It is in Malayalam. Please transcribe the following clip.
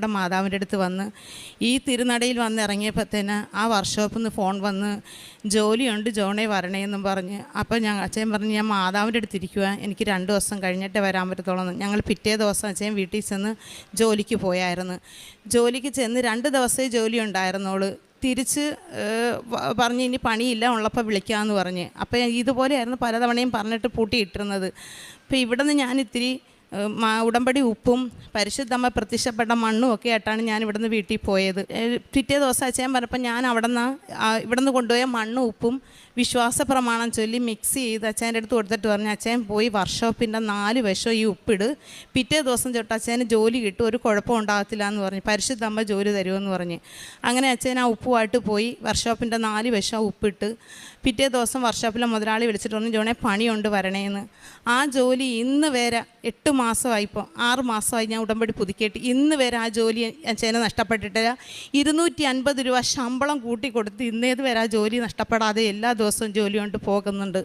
ഇവിടെ മാതാവിന്റെ അടുത്ത് വന്ന് ഈ തിരുനടയിൽ വന്ന് ഇറങ്ങിയപ്പോഴത്തേന് ആ വർക്ക്ഷോപ്പിൽ നിന്ന് ഫോൺ വന്ന് ജോലിയുണ്ട് ജോണേ വരണേ എന്നും പറഞ്ഞ്. അപ്പോൾ ഞങ്ങൾ അച്ഛൻ പറഞ്ഞ് ഞാൻ മാതാവിന്റെ അടുത്ത് ഇരിക്കുക എനിക്ക് രണ്ട് ദിവസം കഴിഞ്ഞിട്ട് വരാൻ പറ്റത്തുള്ളൂ ഞങ്ങൾ പിറ്റേ ദിവസം അച്ഛൻ വീട്ടിൽ ചെന്ന് ജോലിക്ക് പോയായിരുന്നു. ജോലിക്ക് ചെന്ന് രണ്ട് ദിവസമേ ജോലി ഉണ്ടായിരുന്നുള്ളൂ. തിരിച്ച് പറഞ്ഞ് ഇനി പണിയില്ല ഉള്ളപ്പോൾ വിളിക്കാമെന്ന് പറഞ്ഞ്. അപ്പോൾ ഇതുപോലെയായിരുന്നു പലതവണയും പറഞ്ഞിട്ട് പൂട്ടിയിട്ടിരുന്നത്. അപ്പോൾ ഇവിടെ നിന്ന് ഞാൻ ഇത്തിരി ഉടമ്പടി ഉപ്പും പരിശുദ്ധമ്മ പ്രത്യക്ഷപ്പെട്ട മണ്ണും ഒക്കെ ആയിട്ടാണ് ഞാൻ ഇവിടുന്ന് വീട്ടിൽ പോയത്. പിറ്റേ ദിവസം അച്ഛൻ പറഞ്ഞപ്പോൾ ഞാൻ അവിടെ നിന്ന് ഇവിടുന്ന് കൊണ്ടുപോയ മണ്ണും ഉപ്പും വിശ്വാസ പ്രമാണം ചൊല്ലി മിക്സ് ചെയ്ത് അച്ഛന്റെ അടുത്ത് കൊടുത്തിട്ട് പറഞ്ഞു അച്ഛൻ പോയി വർഷോപ്പിന്റെ നാല് വശം ഈ ഉപ്പിട്. പിറ്റേ ദിവസം തൊട്ട് അച്ഛന് ജോലി കിട്ടും ഒരു കുഴപ്പം ഉണ്ടാകത്തില്ല എന്ന് പറഞ്ഞു. പരിശുദ്ധമ്മ ജോലി തരുമെന്ന് പറഞ്ഞ്. അങ്ങനെ അച്ഛൻ ആ ഉപ്പുമായിട്ട് പോയി വർഷോപ്പിന്റെ നാല് വശം ഉപ്പിട്ട് പിറ്റേ ദിവസം വർഷോപ്പിലെ മുതലാളി വിളിച്ചിട്ട് പറഞ്ഞു ജോണെ പണിയുണ്ട് വരണേന്ന്. ആ ജോലി ഇന്ന് വരെ എട്ട് മാസമായിപ്പോൾ ആറ് മാസമായി ഞാൻ ഉടമ്പടി പുതുക്കിയിട്ട് ഇന്ന് വരെ ആ ജോലി അച്ഛനെ നഷ്ടപ്പെട്ടിട്ടില്ല. ഇരുന്നൂറ്റി അൻപത് രൂപ ശമ്പളം കൂട്ടി കൊടുത്ത് ഇന്നേത് വരെ ആ ജോലി നഷ്ടപ്പെടാതെ എല്ലാ ദിവസവും ജോലി കൊണ്ട് പോകുന്നുണ്ട്.